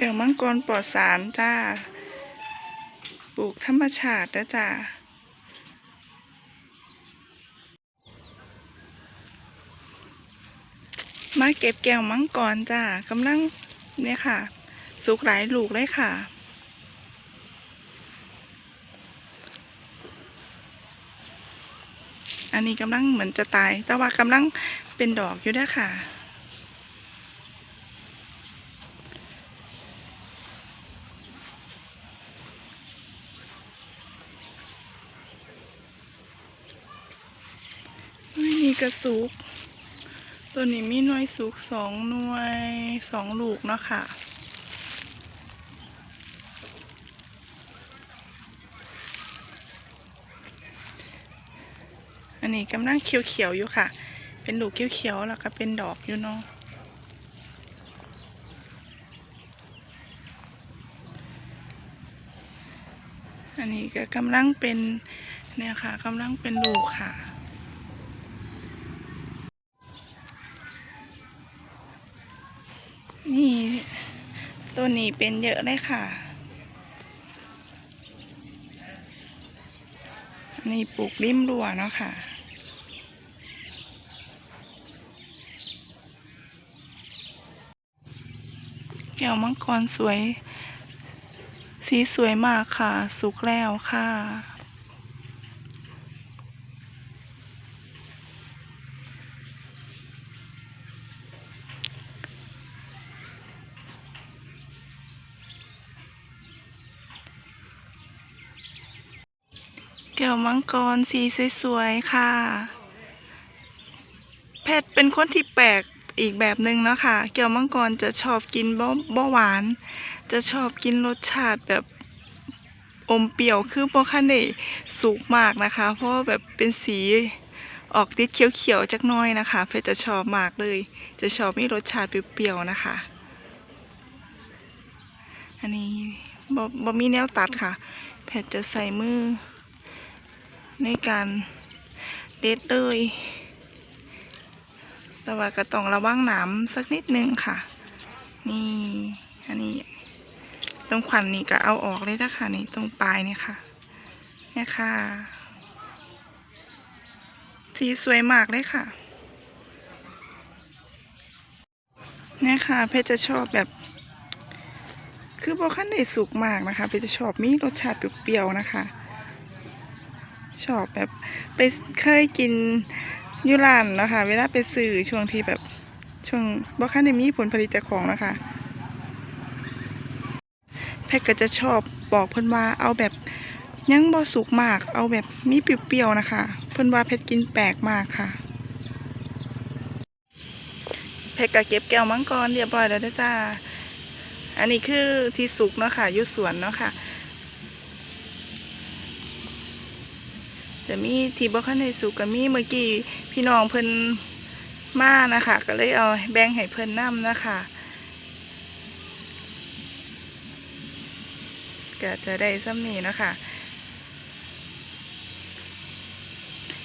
แก้วมังกรปลอดสารจ้า ปลูกธรรมชาตินะจ้ามาเก็บแก้วมังกรจ้ากำลังเนี่ยค่ะ สุกหลายลูกเลยค่ะ อันนี้กำลังเหมือนจะตาย แต่ว่ากำลังเป็นดอกอยู่ด้วยค่ะ ไม่มีกระสุก ตัวนี้มีหน่วยสุกสองหน่วยสองลูกเนาะค่ะอันนี้กำลังเขียวๆอยู่ค่ะ เป็นลูกเขียวๆแล้วก็เป็นดอกอยู่เนาะอันนี้ก็กำลังเป็นเนี่ยค่ะกำลังเป็นลูกค่ะ นี่ ตัวนี้เป็นเยอะเลยค่ะ อันนี้ปลูกริมรั้วเนาะค่ะแก้วมังกรสวย สีสวยมากค่ะ สุกแล้วค่ะ แก้วมังกรสีสวยๆค่ะ แพทเป็นคนที่แปลกอีกแบบหนึ่งเนาะค่ะ แก้วมังกรจะชอบกินบ่บ่หวาน จะชอบกินรสชาติแบบอมเปรี้ยวคือบ่คันได้สุกมากนะคะ เพราะแบบเป็นสีออกติดเขียวๆจักน้อยนะคะ เพชรจะชอบมากเลย จะชอบมีรสชาติเปรี้ยวๆนะคะ อันนี้บ่บมีแนวตัดค่ะแพทย์จะใส่มือ ในการเด็ดเลยแต่ว่าก็ต้องระวังหนามสักนิดนึงค่ะ นี่อันนี้ ตรงขวัญนนี่ก็เอาออกเลยนะคะนี่ตรงปลายนี่ค่ะเนี่ยค่ะสีสวยมากเลยค่ะเนี่ยค่ะเพชรจะชอบแบบ คือพอขั้นได้สุกมากนะคะเพชรจะชอบมีรสชาติเปรี้ยวๆนะคะ ชอบแบบไปเคยกินยูรานนะคะ เวลาไปซื้อช่วงที่แบบช่วงบ่คันได้มีผลผลิตจากของนะคะแพทก็จะชอบบอกเพิ่นว่าเอาแบบยังบ่สุกมาก เอาแบบมีเปรี้ยวๆนะคะ เพิ่นว่าเพชรกินแปลกมากค่ะเพชรก็เก็บแก้วมังกรเรียบร้อยแล้วเด้อจ้าอันนี้คือที่สุกเนาะค่ะยู่สวนเนาะค่ะ จะมีที่บ่คันได้สุกก็มีเมื่อกี้พี่น้องเพิ่นมานะคะ ก็เลยเอาแบ่งให้เพิ่นนํนะคะก็จะได้ซ้ำนี้นะคะ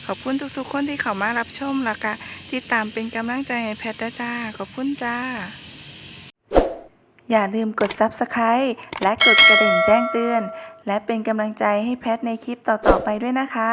ขอบคุณทุกๆคนที่เข้ามารับชมแล้วก็ที่ตามเป็นกำลังใจให้แพทย์จ้า ขอบคุณจ้า อย่าลืมกด Subscribe และกดกระดิ่งแจ้งเตือน และเป็นกำลังใจให้แพทย์ในคลิปต่อๆไปด้วยนะคะ